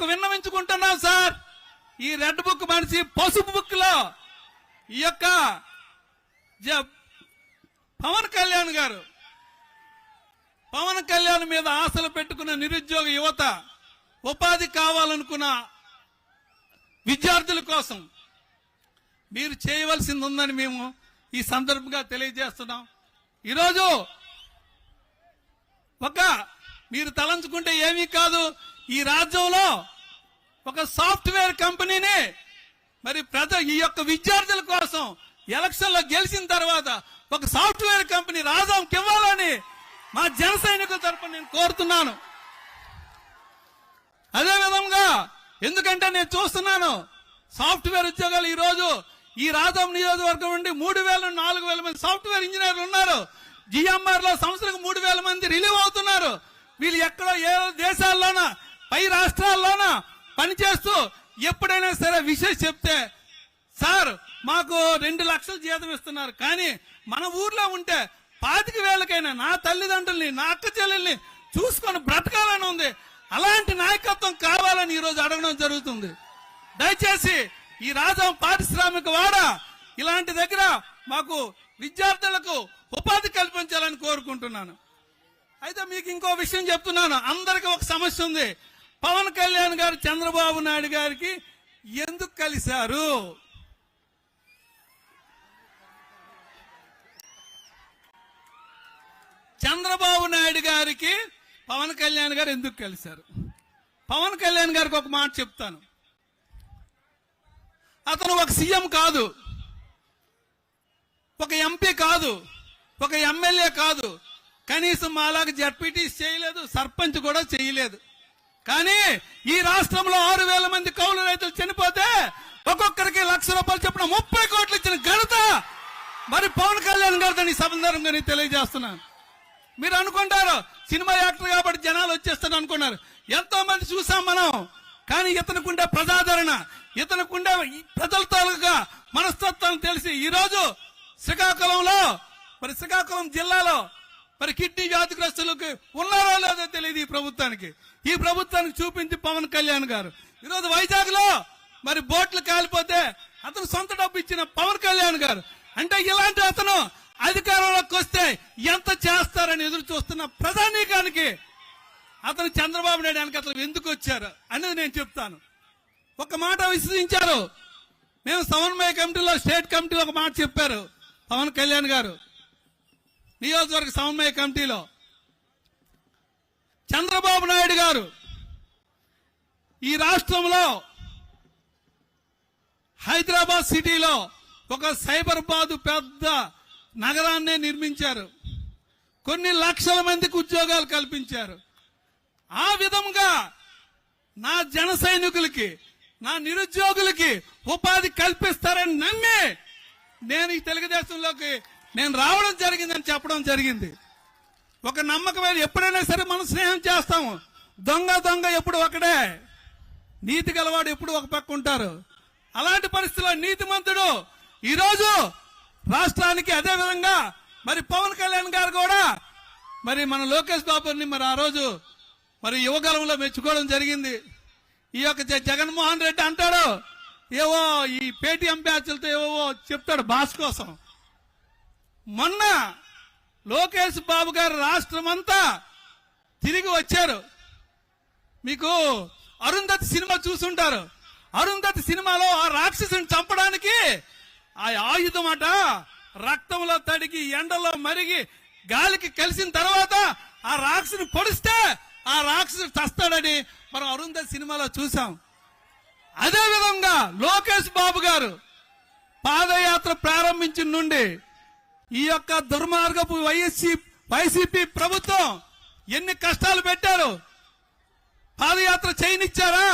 ఒక విన్నవించుకుంటున్నాం సార్. ఈ రెడ్ బుక్ మనిషి పసుపు బుక్లో ఈ యొక్క పవన్ కళ్యాణ్ గారు పవన్ కళ్యాణ్ మీద ఆశలు పెట్టుకున్న నిరుద్యోగ యువత ఉపాధి కావాలనుకున్న విద్యార్థుల కోసం మీరు చేయవలసింది ఉందని మేము ఈ సందర్భంగా తెలియజేస్తున్నాం. ఈరోజు ఒక మీరు తలంచుకుంటే ఏమీ కాదు ఈ రాజ్యంలో ఒక సాఫ్ట్వేర్ కంపెనీని మరి ప్రజ ఈ యొక్క విద్యార్థుల కోసం ఎలక్షన్లో గెలిచిన తర్వాత ఒక సాఫ్ట్వేర్ కంపెనీ రాజాంకి ఇవ్వాలని మా జన సైనికుల తరఫున నేను కోరుతున్నాను. అదే విధంగా ఎందుకంటే నేను చూస్తున్నాను సాఫ్ట్వేర్ ఉద్యోగాలు ఈ రోజు ఈ రాజాం నియోజకవర్గం నుండి మూడు వేల నాలుగు వేల మంది సాఫ్ట్వేర్ ఇంజనీర్లు ఉన్నారు. జిఎంఆర్లో సంవత్సరం మూడు వేల మంది రిలీవ్ అవుతున్నారు. వీళ్ళు ఎక్కడో ఏ దేశాల్లోన పై రాష్ట్రాల్లోన పనిచేస్తూ ఎప్పుడైనా సరే విషయం చెప్తే సార్ మాకు రెండు లక్షలు జీతం ఇస్తున్నారు కానీ మన ఊర్లో ఉంటే పాతిక వేలకైనా నా తల్లిదండ్రుల్ని నా అక్క చెల్లెల్ని చూసుకొని బ్రతకాలని ఉంది. అలాంటి నాయకత్వం కావాలని ఈరోజు అడగడం జరుగుతుంది. దయచేసి ఈ రాజం పారిశ్రామిక వాడ ఇలాంటి దగ్గర మాకు విద్యార్థులకు ఉపాధి కల్పించాలని కోరుకుంటున్నాను. అయితే మీకు ఇంకో విషయం చెప్తున్నాను. అందరికి ఒక సమస్య ఉంది. పవన్ కళ్యాణ్ గారు చంద్రబాబు నాయుడు గారికి ఎందుకు కలిశారు? చంద్రబాబు నాయుడు గారికి పవన్ కళ్యాణ్ గారు ఎందుకు కలిశారు? పవన్ కళ్యాణ్ గారికి ఒక మాట చెప్తాను. అతను ఒక సీఎం కాదు. ఒక ఎంపీ కాదు. ఒక ఎమ్మెల్యే కాదు. కనీసం మాలాగ జడ్పీటీ చేయలేదు సర్పంచ్ కూడా చేయలేదు. కానీ ఈ రాష్ట్రంలో ఆరు వేల మంది కౌలు రైతులు చనిపోతే ఒక్కొక్కరికి లక్ష రూపాయలు చెప్పిన ముప్పై కోట్లు ఇచ్చిన ఘనత మరి పవన్ కళ్యాణ్ గారు దాన్ని సందర్భంగా నేను తెలియజేస్తున్నాను. మీరు అనుకుంటారు సినిమా యాక్టర్ కాబట్టి జనాలు వచ్చేస్తారు అనుకున్నారు. ఎంతో మంది చూసాం మనం. కానీ ఇతనుకుండే ప్రజాదరణ ఇతనుకుండే ఈ ప్రజల తాలూకా మనస్తత్వం తెలిసి ఈరోజు శ్రీకాకుళంలో మరి శ్రీకాకుళం జిల్లాలో మరి కిడ్నీ వ్యాధిగ్రస్తులకు ఉన్నారో లేదో తెలియదు ఈ ప్రభుత్వానికి. ఈ ప్రభుత్వానికి చూపించి పవన్ కళ్యాణ్ గారు. ఈరోజు వైజాగ్లో మరి బోట్లు కాలిపోతే అతను సొంత డబ్బు ఇచ్చిన పవన్ కళ్యాణ్ గారు. అంటే ఇలాంటి అతను అధికారంలోకి వస్తే ఎంత చేస్తారని ఎదురు చూస్తున్న ప్రధానికానికి అతను చంద్రబాబు నాయుడు వెనక అతను ఎందుకు వచ్చారు అనేది నేను చెప్తాను. ఒక మాట విశ్వసించారు. మేము సమన్వయ కమిటీలో స్టేట్ కమిటీలో ఒక మాట చెప్పారు పవన్ కళ్యాణ్ గారు. నియోజకవర్గ సమన్వయ కమిటీలో చంద్రబాబు నాయుడు గారు ఈ రాష్ట్రంలో హైదరాబాద్ సిటీలో ఒక సైబర్బాదు పెద్ద నగరాన్ని నిర్మించారు. కొన్ని లక్షల మందికి ఉద్యోగాలు కల్పించారు. ఆ విధంగా నా జన సైనికులకి నా నిరుద్యోగులకి ఉపాధి కల్పిస్తారని నమ్మి నేను ఈ తెలుగుదేశంలోకి నేను రావడం జరిగిందని చెప్పడం జరిగింది. ఒక నమ్మకమైన ఎప్పుడైనా సరే మనం స్నేహం చేస్తాము. దొంగ దొంగ ఎప్పుడు ఒకడే. నీతి గలవాడు ఎప్పుడు ఒక పక్క ఉంటారు. అలాంటి పరిస్థితిలో నీతిమంతుడు ఈరోజు రాష్ట్రానికి అదే విధంగా మరి పవన్ కళ్యాణ్ గారు కూడా మరి మన లోకేష్ బాబుని మరి ఆ రోజు మరి యువగలంలో మెచ్చుకోవడం జరిగింది. ఈ యొక్క జ- జగన్మోహన్ రెడ్డి అంటాడు ఏవో ఈ పేటీఎం బ్యాచ్లతో ఏవో చెప్తాడు బాస్ కోసం. మొన్న లోకేష్ బాబు గారు రాష్ట్రం అంతా తిరిగి వచ్చారు. మీకు అరుంధతి సినిమా చూసుంటారు. అరుంధతి సినిమాలో ఆ రాక్షసుని చంపడానికి ఆ ఆయుధం అట రక్తంలో తడిగి ఎండలో మరిగి గాలికి కలిసిన తర్వాత ఆ రాక్షసుని పొడిస్తే ఆ రాక్షసుడు చస్తాడని మనం అరుంధతి సినిమాలో చూసాం అదే విధంగా లోకేష్ బాబు గారు పాదయాత్ర ప్రారంభించిన నుండి ఈ యొక్క దుర్మార్గపు వైఎస్సీ వైసీపీ ప్రభుత్వం ఎన్ని కష్టాలు పెట్టారు? పాదయాత్ర చేయనిచ్చారా?